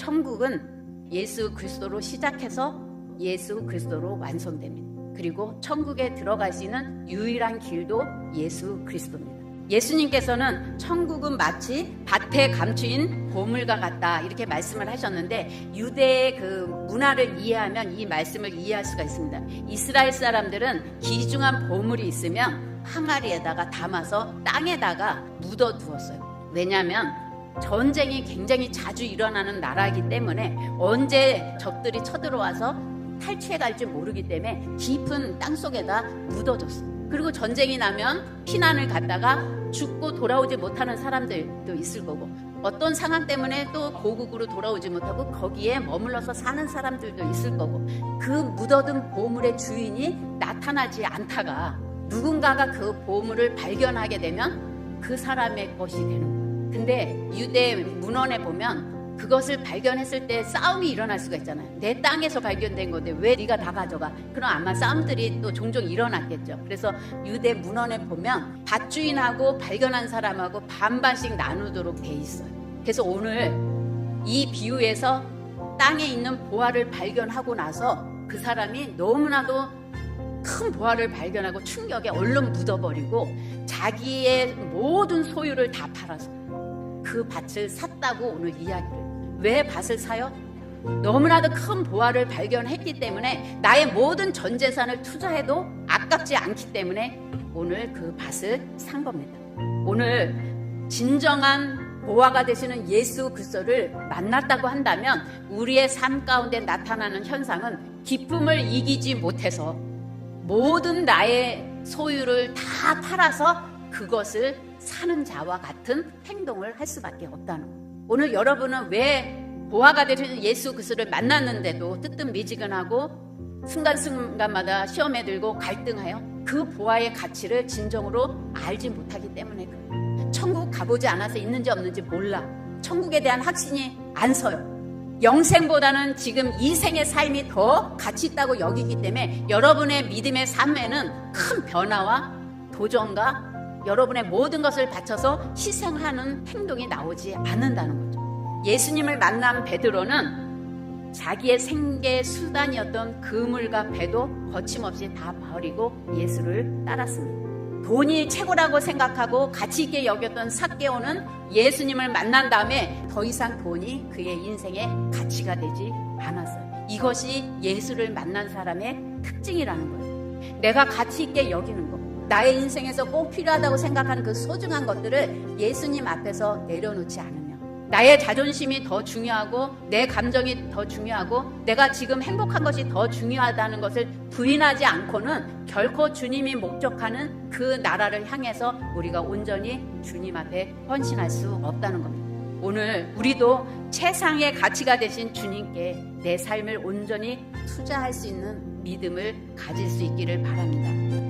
천국은 예수 그리스도로 시작해서 예수 그리스도로 완성됩니다. 그리고 천국에 들어갈 수 있는 유일한 길도 예수 그리스도입니다. 예수님께서는 천국은 마치 밭에 감추인 보물과 같다 이렇게 말씀을 하셨는데 유대의 그 문화를 이해하면 이 말씀을 이해할 수가 있습니다. 이스라엘 사람들은 귀중한 보물이 있으면 항아리에다가 담아서 땅에다가 묻어 두었어요. 왜냐하면 전쟁이 굉장히 자주 일어나는 나라이기 때문에 언제 적들이 쳐들어와서 탈취해 갈지 모르기 때문에 깊은 땅 속에다 묻어줬어요. 그리고 전쟁이 나면 피난을 갔다가 죽고 돌아오지 못하는 사람들도 있을 거고 어떤 상황 때문에 또 고국으로 돌아오지 못하고 거기에 머물러서 사는 사람들도 있을 거고 그 묻어둔 보물의 주인이 나타나지 않다가 누군가가 그 보물을 발견하게 되면 그 사람의 것이 되는 거예요. 근데 유대 문헌에 보면 그것을 발견했을 때 싸움이 일어날 수가 있잖아요. 내 땅에서 발견된 건데 왜 네가 다 가져가? 그럼 아마 싸움들이 또 종종 일어났겠죠. 그래서 유대 문헌에 보면 밭주인하고 발견한 사람하고 반반씩 나누도록 돼 있어요. 그래서 오늘 이 비유에서 땅에 있는 보화를 발견하고 나서 그 사람이 너무나도 큰 보화를 발견하고 충격에 얼른 묻어버리고 자기의 모든 소유를 다 팔아서 그 밭을 샀다고 오늘 이야기를. 왜 밭을 사요? 너무나도 큰 보화를 발견했기 때문에 나의 모든 전 재산을 투자해도 아깝지 않기 때문에 오늘 그 밭을 산 겁니다. 오늘 진정한 보화가 되시는 예수 그리스도를 만났다고 한다면 우리의 삶 가운데 나타나는 현상은 기쁨을 이기지 못해서 모든 나의 소유를 다 팔아서 그것을 사는 자와 같은 행동을 할 수밖에 없다는 거예요. 오늘 여러분은 왜 보화가 되시는 예수 그리스도를 만났는데도 뜨뜻미지근하고 순간순간마다 시험에 들고 갈등하여 그 보화의 가치를 진정으로 알지 못하기 때문에 그래요. 천국 가보지 않아서 있는지 없는지 몰라. 천국에 대한 확신이 안 서요. 영생보다는 지금 이 생의 삶이 더 가치 있다고 여기기 때문에 여러분의 믿음의 삶에는 큰 변화와 도전과 여러분의 모든 것을 바쳐서 희생하는 행동이 나오지 않는다는 거죠. 예수님을 만난 베드로는 자기의 생계 수단이었던 그물과 배도 거침없이 다 버리고 예수를 따랐습니다. 돈이 최고라고 생각하고 가치 있게 여겼던 삭개오는 예수님을 만난 다음에 더 이상 돈이 그의 인생의 가치가 되지 않았어요. 이것이 예수를 만난 사람의 특징이라는 거예요. 내가 가치 있게 여기는 것. 나의 인생에서 꼭 필요하다고 생각하는 그 소중한 것들을 예수님 앞에서 내려놓지 않으면 나의 자존심이 더 중요하고 내 감정이 더 중요하고 내가 지금 행복한 것이 더 중요하다는 것을 부인하지 않고는 결코 주님이 목적하는 그 나라를 향해서 우리가 온전히 주님 앞에 헌신할 수 없다는 겁니다. 오늘 우리도 최상의 가치가 되신 주님께 내 삶을 온전히 투자할 수 있는 믿음을 가질 수 있기를 바랍니다.